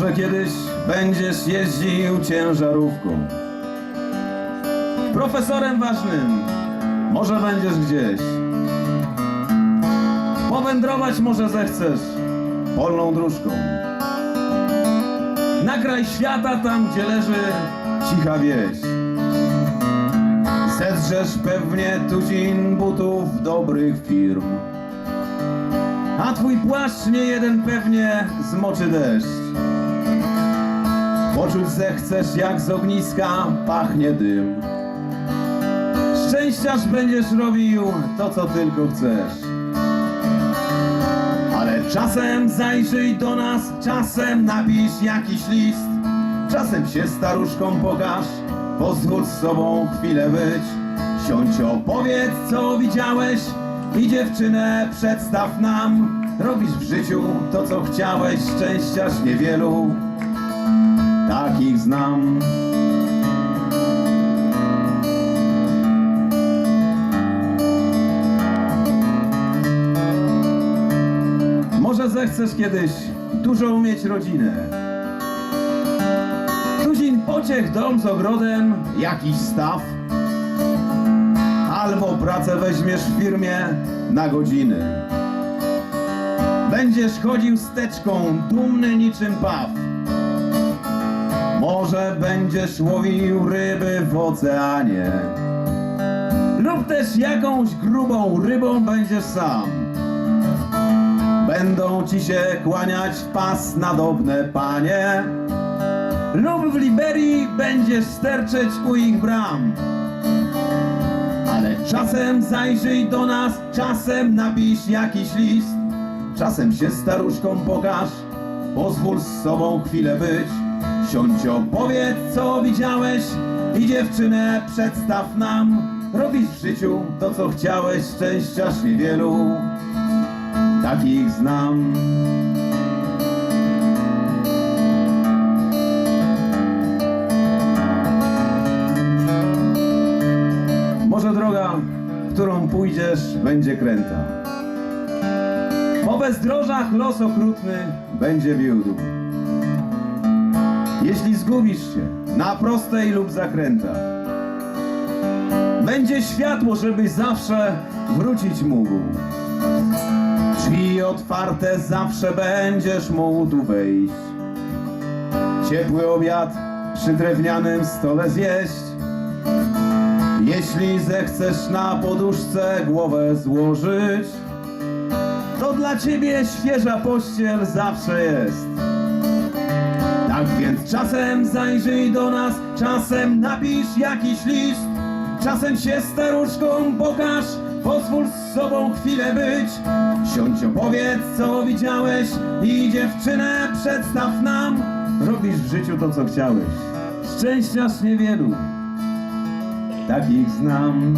kiedyś będziesz jeździł ciężarówką. Profesorem ważnym, może będziesz gdzieś. Powędrować może zechcesz polną dróżką. Na kraj świata, tam gdzie leży cicha wieś. Zedrzesz pewnie tuzin butów dobrych firm. A twój płaszcz nie jeden pewnie zmoczy deszcz. Poczuć zechcesz jak z ogniska pachnie dym. Szczęściarz będziesz robił to co tylko chcesz. Ale czasem zajrzyj do nas, czasem napisz jakiś list. Czasem się staruszką pokaż, pozwól z sobą chwilę być. Siądź opowiedz co widziałeś i dziewczynę przedstaw nam. Robisz w życiu to co chciałeś, szczęściarz niewielu. Takich znam. Może zechcesz kiedyś dużą mieć rodzinę. Tuzin pociech, dom z ogrodem, jakiś staw. Albo pracę weźmiesz w firmie na godziny. Będziesz chodził steczką, dumny niczym paw. Może będziesz łowił ryby w oceanie. Lub też jakąś grubą rybą będziesz sam. Będą ci się kłaniać w pas nadobne panie Lub w Liberii będziesz sterczeć u ich bram Ale czasem zajrzyj do nas, czasem napisz jakiś list Czasem się staruszką pokaż, pozwól z sobą chwilę być Siądź opowiedz co widziałeś i dziewczynę przedstaw nam Robisz w życiu to co chciałeś, szczęściarz niewielu takich znam. Może droga, którą pójdziesz, będzie kręta. Po bezdrożach los okrutny będzie wiódł. Jeśli zgubisz się na prostej lub zakrętach, będzie światło, żebyś zawsze wrócić mógł. Drzwi otwarte zawsze będziesz mógł tu wejść. Ciepły obiad przy drewnianym stole zjeść. Jeśli zechcesz na poduszce głowę złożyć, to dla ciebie świeża pościel zawsze jest. Więc czasem zajrzyj do nas, czasem napisz jakiś list, czasem się staruszką pokaż, pozwól z sobą chwilę być. Siądź opowiedz co widziałeś i dziewczynę przedstaw nam. Robisz w życiu to co chciałeś, szczęściarz niewielu, takich znam.